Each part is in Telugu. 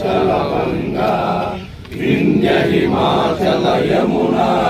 चला गंगा विंध्य हिमाचल यमुना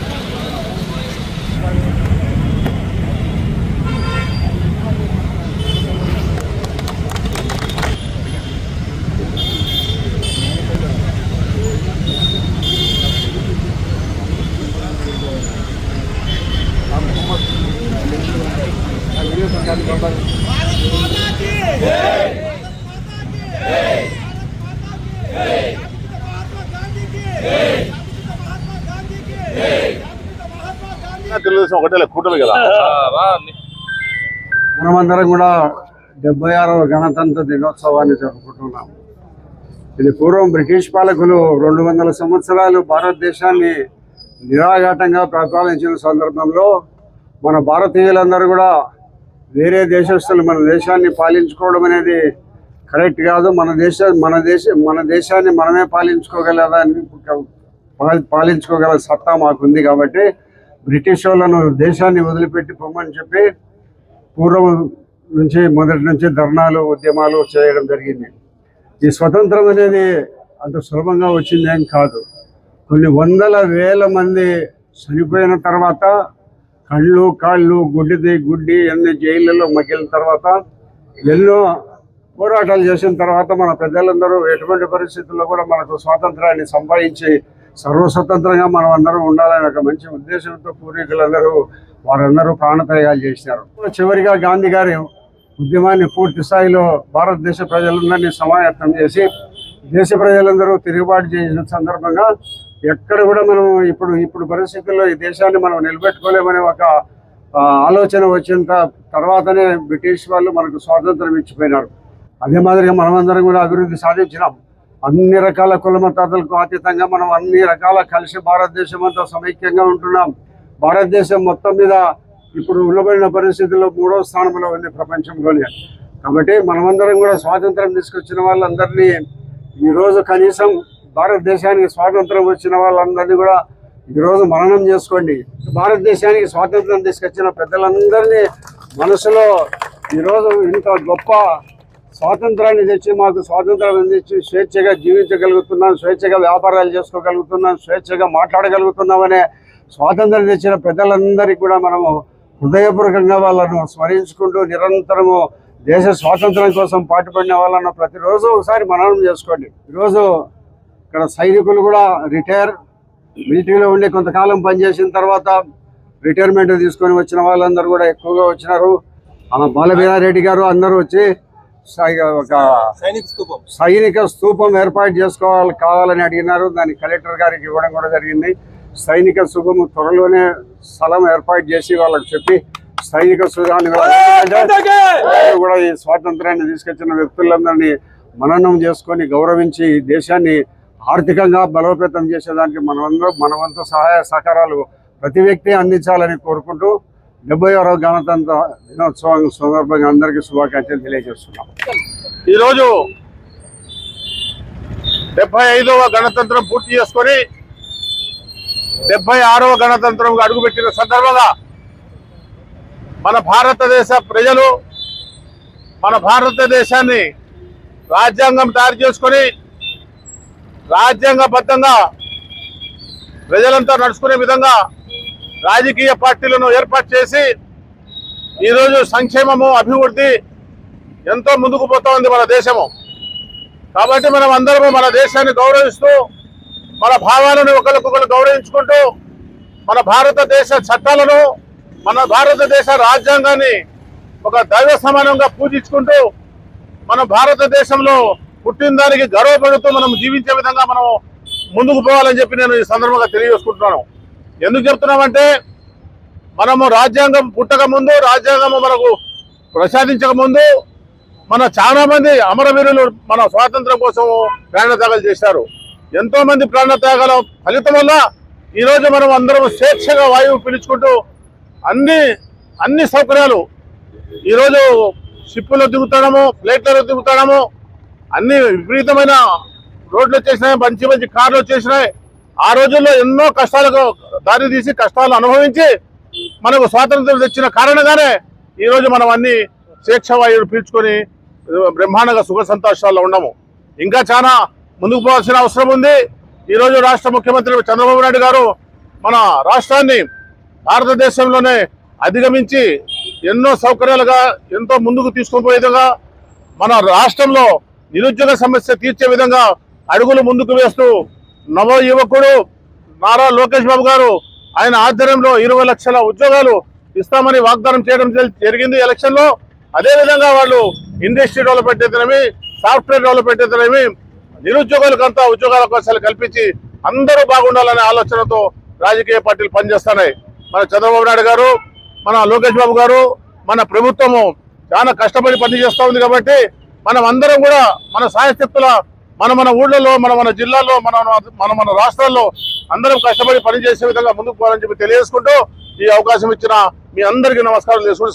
తెలుగుదేశం ఒకటే కూటమి కదా. మనమందరం కూడా డెబ్బై ఆరవ గణతంత్ర దినోత్సవాన్ని జరుపుకుంటున్నాం. ఇది పూర్వం బ్రిటిష్ పాలకులు రెండు వందల సంవత్సరాలు భారతదేశాన్ని నిరాఘాటంగా పరిపాలించిన సందర్భంలో మన భారతీయులందరూ కూడా వేరే దేశస్తులు మన దేశాన్ని పాలించుకోవడం అనేది కరెక్ట్ కాదు. మన దేశ మన దేశ మన దేశాన్ని మనమే పాలించుకోగలదాన్ని పాలి- పాలించుకోగల సత్తా మాకుంది కాబట్టి బ్రిటిష్ వాళ్ళను దేశాన్ని వదిలిపెట్టి పొమ్మని చెప్పి పూర్వం నుంచి మొదటి నుంచి ధర్నాలు ఉద్యమాలు చేయడం జరిగింది. ఈ స్వతంత్రం అనేది అంత సులభంగా వచ్చిందేం కాదు. కొన్ని వందల వేల మంది చనిపోయిన తర్వాత కళ్ళు కాళ్ళు గుడ్డిది గుడ్డి ఎన్ని జైళ్ళలో మగ్గిన తర్వాత ఎన్నో పోరాటాలు చేసిన తర్వాత మన పెద్దలందరూ ఎటువంటి పరిస్థితుల్లో కూడా మనకు స్వాతంత్రాన్ని సంపాదించి సర్వస్వతంత్రంగా మనం అందరం ఉండాలనే ఒక మంచి ఉద్దేశంతో పూర్వీకులందరూ వారందరూ ప్రాణత్యాగాలు చేసినారు చివరిగా గాంధీ గారి ఉద్యమాన్ని పూర్తి స్థాయిలో భారతదేశ ప్రజలందరినీ సమాయత్తం చేసి దేశ ప్రజలందరూ తిరుగుబాటు చేసిన సందర్భంగా ఎక్కడ కూడా మనం ఇప్పుడు ఇప్పుడు పరిస్థితుల్లో ఈ దేశాన్ని మనం నిలబెట్టుకోలేమనే ఒక ఆలోచన వచ్చిన తర్వాతనే బ్రిటిష్ వాళ్ళు మనకు స్వాతంత్రం ఇచ్చిపోయినారు. అదే మాదిరిగా మనమందరం కూడా అభివృద్ధి సాధించినాం. అన్ని రకాల కుల మతాలకు అతీతంగా మనం అన్ని రకాల కలిసి భారతదేశం అంతా సమైక్యంగా ఉంటున్నాం. భారతదేశం మొత్తం మీద ఇప్పుడు ఉల్లబడిన పరిస్థితుల్లో మూడో స్థానంలో ఉంది ప్రపంచంలోనే. కాబట్టి మనమందరం కూడా స్వాతంత్రం తీసుకొచ్చిన వాళ్ళందరినీ ఈరోజు కనీసం భారతదేశానికి స్వాతంత్రం వచ్చిన వాళ్ళందరినీ కూడా ఈరోజు మననం చేసుకోండి. భారతదేశానికి స్వాతంత్రం తీసుకొచ్చిన పెద్దలందరినీ మనసులో ఈరోజు ఇంత గొప్ప స్వాతంత్రాన్ని తెచ్చి మాకు స్వాతంత్రం అందించి స్వేచ్ఛగా జీవించగలుగుతున్నాం స్వేచ్ఛగా వ్యాపారాలు చేసుకోగలుగుతున్నాం స్వేచ్ఛగా మాట్లాడగలుగుతున్నామనే స్వాతంత్రం తెచ్చిన పెద్దలందరికీ కూడా మనము హృదయపూర్వకంగా వాళ్ళను స్మరించుకుంటూ నిరంతరము దేశ స్వాతంత్రం కోసం పాటుపడిన వాళ్ళను ప్రతిరోజు ఒకసారి మననం చేసుకోండి. ఈరోజు ఇక్కడ సైనికులు కూడా రిటైర్ మిలిటరీలో ఉండి కొంతకాలం పనిచేసిన తర్వాత రిటైర్మెంట్ తీసుకొని వచ్చిన వాళ్ళందరూ కూడా ఎక్కువగా వచ్చినారు. ఆ బాలబీరారెడ్డి గారు అందరూ వచ్చి ఒక సైనిక స్తూపం ఏర్పాటు చేసుకోవాలి కావాలని అడిగినారు. దాన్ని కలెక్టర్ గారికి ఇవ్వడం కూడా జరిగింది. సైనిక స్తూపం త్వరలోనే స్థలం ఏర్పాటు చేసి వాళ్ళకి చెప్పి సైనిక స్థూపాన్ని కూడా ఈ స్వాతంత్రాన్ని తీసుకొచ్చిన వ్యక్తులందరినీ మననం చేసుకొని గౌరవించి దేశాన్ని ఆర్థికంగా బలోపేతం చేసేదానికి మనమందరం మన వంతు సహాయ సహకారాలు ప్రతి వ్యక్తి అందించాలని కోరుకుంటూ డెబ్బై ఆరవ గణతంత్ర దినోత్సవం సందర్భంగా అందరికీ శుభాకాంక్షలు తెలియజేస్తున్నాం. ఈరోజు డెబ్బై ఐదవ గణతంత్రం పూర్తి చేసుకొని డెబ్బై ఆరవ గణతంత్రం అడుగుపెట్టిన సందర్భంగా మన భారతదేశ ప్రజలు మన భారతదేశాన్ని రాజ్యాంగం తయారు చేసుకొని రాజ్యాంగబద్ధంగా ప్రజలంతా నడుచుకునే విధంగా రాజకీయ పార్టీలను ఏర్పాటు చేసి ఈరోజు సంక్షేమము అభివృద్ధి ఎంతో ముందుకు పోతా ఉంది మన దేశము. కాబట్టి మనం అందరము మన దేశాన్ని గౌరవిస్తూ మన భావాలను ఒకరికొకరు గౌరవించుకుంటూ మన భారతదేశ చట్టాలను మన భారతదేశ రాజ్యాంగాన్ని ఒక దైవ సమానంగా పూజించుకుంటూ మన భారతదేశంలో పుట్టిన దానికి గర్వపడుతూ మనం జీవించే విధంగా మనం ముందుకు పోవాలని చెప్పి నేను ఈ సందర్భంగా తెలియజేసుకుంటున్నాను. ఎందుకు చెప్తున్నామంటే మనము రాజ్యాంగం పుట్టక ముందు రాజ్యాంగం మనకు ప్రసాదించక ముందు మన చాలా మంది అమరవీరులు మన స్వాతంత్రం కోసం ప్రాణత్యాగాలు చేశారు. ఎంతో మంది ప్రాణత్యాగాల ఫలితం వల్ల ఈ రోజు మనం అందరం స్వేచ్ఛగా వాయువు పిలుచుకుంటూ అన్ని అన్ని సౌకర్యాలు ఈరోజు షిప్పులో దిగుతాడము ప్లేట్లలో దిగుతాడము అన్ని విపరీతమైన రోడ్లు వచ్చేసినాయి మంచి మంచి కార్లు వచ్చేసినాయి. ఆ రోజుల్లో ఎన్నో కష్టాలకు దారి తీసి కష్టాలు అనుభవించి మనకు స్వాతంత్రం తెచ్చిన కారణంగానే ఈరోజు మనం అన్ని స్వేచ్ఛవాయువులు పీల్చుకొని బ్రహ్మాండంగా సుఖ సంతోషాల్లో ఉన్నాము. ఇంకా చాలా ముందుకు పోవాల్సిన అవసరం ఉంది. ఈరోజు రాష్ట్ర ముఖ్యమంత్రి చంద్రబాబు నాయుడు గారు మన రాష్ట్రాన్ని భారతదేశంలోనే అధిగమించి ఎన్నో సౌకర్యాలుగా ఎంతో ముందుకు తీసుకుని పోయే విధంగా మన రాష్ట్రంలో నిరుద్యోగ సమస్య తీర్చే విధంగా అడుగులు ముందుకు వేస్తూ నవ యువకుడు నారా లోకేష్ బాబు గారు ఆయన ఆధ్వర్యంలో ఇరవై లక్షల ఉద్యోగాలు ఇస్తామని వాగ్దానం చేయడం జరిగింది ఎలక్షన్లో. అదే విధంగా వాళ్ళు ఇండస్ట్రీ డెవలప్మెంట్ అయితేనేమి సాఫ్ట్వేర్ డెవలప్మెంట్ అయితేనేమి నిరుద్యోగులకంతా ఉద్యోగాల అవకాశాలు కల్పించి అందరూ బాగుండాలనే ఆలోచనతో రాజకీయ పార్టీలు పనిచేస్తున్నాయి. మన చంద్రబాబు నాయుడు గారు మన లోకేష్ బాబు గారు మన ప్రభుత్వము చాలా కష్టపడి పనిచేస్తూ ఉంది కాబట్టి మనం అందరం కూడా మన సాయశక్తుల మన మన ఊళ్ళలో మన మన జిల్లాలో మన మన మన రాష్ట్రాల్లో అందరం కష్టపడి పనిచేసే విధంగా ముందుకు పోవాలని చెప్పి తెలియజేసుకుంటూ ఈ అవకాశం ఇచ్చిన మీ అందరికీ నమస్కారం చేసుకుంటూ